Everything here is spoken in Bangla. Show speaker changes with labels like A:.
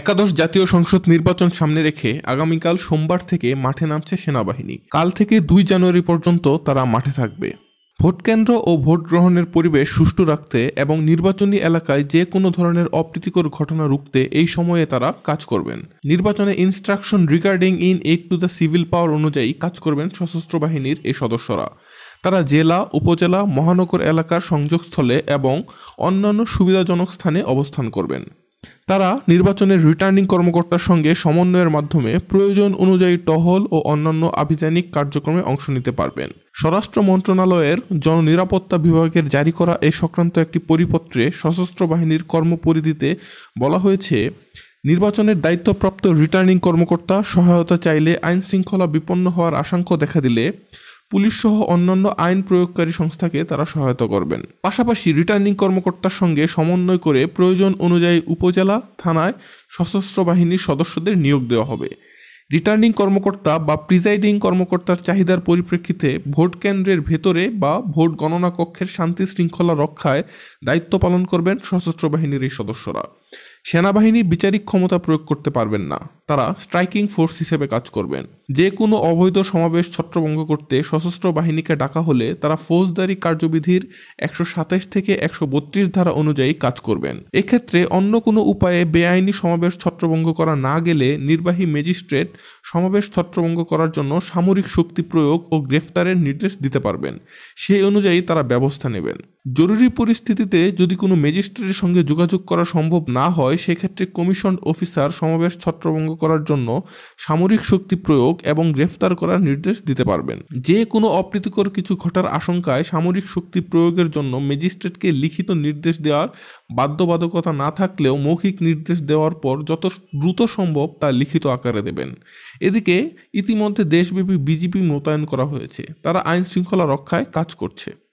A: একাদশ জাতীয় সংসদ নির্বাচন সামনে রেখে আগামীকাল সোমবার থেকে মাঠে নামছে সেনাবাহিনী। কাল থেকে দুই জানুয়ারি পর্যন্ত তারা মাঠে থাকবে। ভোটকেন্দ্র ও ভোট গ্রহণের পরিবেশ সুষ্ঠু রাখতে এবং নির্বাচনী এলাকায় যে কোনো ধরনের অপ্রীতিকর ঘটনা রুখতে এই সময়ে তারা কাজ করবেন। নির্বাচনে instruction regarding in aid to the civil power অনুযায়ী কাজ করবেন সশস্ত্র বাহিনীর এই সদস্যরা। তারা জেলা, উপজেলা, মহানগর এলাকার সংযোগস্থলে এবং অন্যান্য সুবিধাজনক স্থানে অবস্থান করবেন। তারা নির্বাচনের রিটার্নিং কর্মকর্তার সঙ্গে সমন্বয়ের মাধ্যমে প্রয়োজন অনুযায়ী টহল ও অন্যান্য আভিযানিক কার্যক্রমে অংশ নিতে পারবেন। স্বরাষ্ট্র মন্ত্রণালয়ের জননিরাপত্তা বিভাগের জারি করা এ সংক্রান্ত একটি পরিপত্রে সশস্ত্র বাহিনীর কর্মপরিধিতে বলা হয়েছে, নির্বাচনের দায়িত্বপ্রাপ্ত রিটার্নিং কর্মকর্তা সহায়তা চাইলে আইন শৃঙ্খলা বিপন্ন হওয়ার আশঙ্কা দেখা দিলে পুলিশ সহ অন্যান্য আইন প্রয়োগকারী সংস্থাকে তারা সহায়তা করবেন। পাশাপাশি রিটার্নিং কর্মকর্তার সঙ্গে সমন্বয় করে প্রয়োজন অনুযায়ী উপজেলা, থানায় সশস্ত্র বাহিনীর সদস্যদের নিয়োগ দেওয়া হবে। রিটার্নিং কর্মকর্তা বা প্রিজাইডিং কর্মকর্তার চাহিদার পরিপ্রেক্ষিতে ভোট কেন্দ্রের ভেতরে বা ভোট গণনা কক্ষের শান্তি শৃঙ্খলা রক্ষায় দায়িত্ব পালন করবেন সশস্ত্র বাহিনীর এই সদস্যরা। সেনাবাহিনী বিচারিক ক্ষমতা প্রয়োগ করতে পারবেন না। তারা স্ট্রাইকিং ফোর্স হিসেবে কাজ করবেন। যে কোনো অবৈধ সমাবেশ ছত্রভঙ্গ করতে সশস্ত্র বাহিনীকে ডাকা হলে তারা ফৌজদারি কার্যবিধির একশো সাতাশ থেকে একশো বত্রিশ ধারা অনুযায়ী কাজ করবেন। এক্ষেত্রে অন্য কোনো উপায়ে বেআইনি সমাবেশ ছত্রভঙ্গ করা না গেলে নির্বাহী ম্যাজিস্ট্রেট সমাবেশ ছত্রভঙ্গ করার জন্য সামরিক শক্তি প্রয়োগ ও গ্রেফতারের নির্দেশ দিতে পারবেন। সেই অনুযায়ী তারা ব্যবস্থা নেবেন। জরুরি পরিস্থিতিতে যদি কোনো ম্যাজিস্ট্রেটের সঙ্গে যোগাযোগ করা সম্ভব না হয়, সেক্ষেত্রে কমিশন অফিসার সমাবেশ ছত্রভঙ্গ করার জন্য সামরিক শক্তি প্রয়োগ এবং গ্রেফতার করার নির্দেশ দিতে পারবেন। যে কোনো অপ্রীতিকর কিছু ঘটার আশঙ্কায় সামরিক শক্তি প্রয়োগের জন্য ম্যাজিস্ট্রেটকে লিখিত নির্দেশ দেওয়ার বাধ্যবাধকতা না থাকলেও মৌখিক নির্দেশ দেওয়ার পর যত দ্রুত সম্ভব তা লিখিত আকারে দেবেন। এদিকে ইতিমধ্যে দেশব্যাপী বিজেপি মোতায়েন করা হয়েছে। তারা আইন শৃঙ্খলা রক্ষায় কাজ করছে।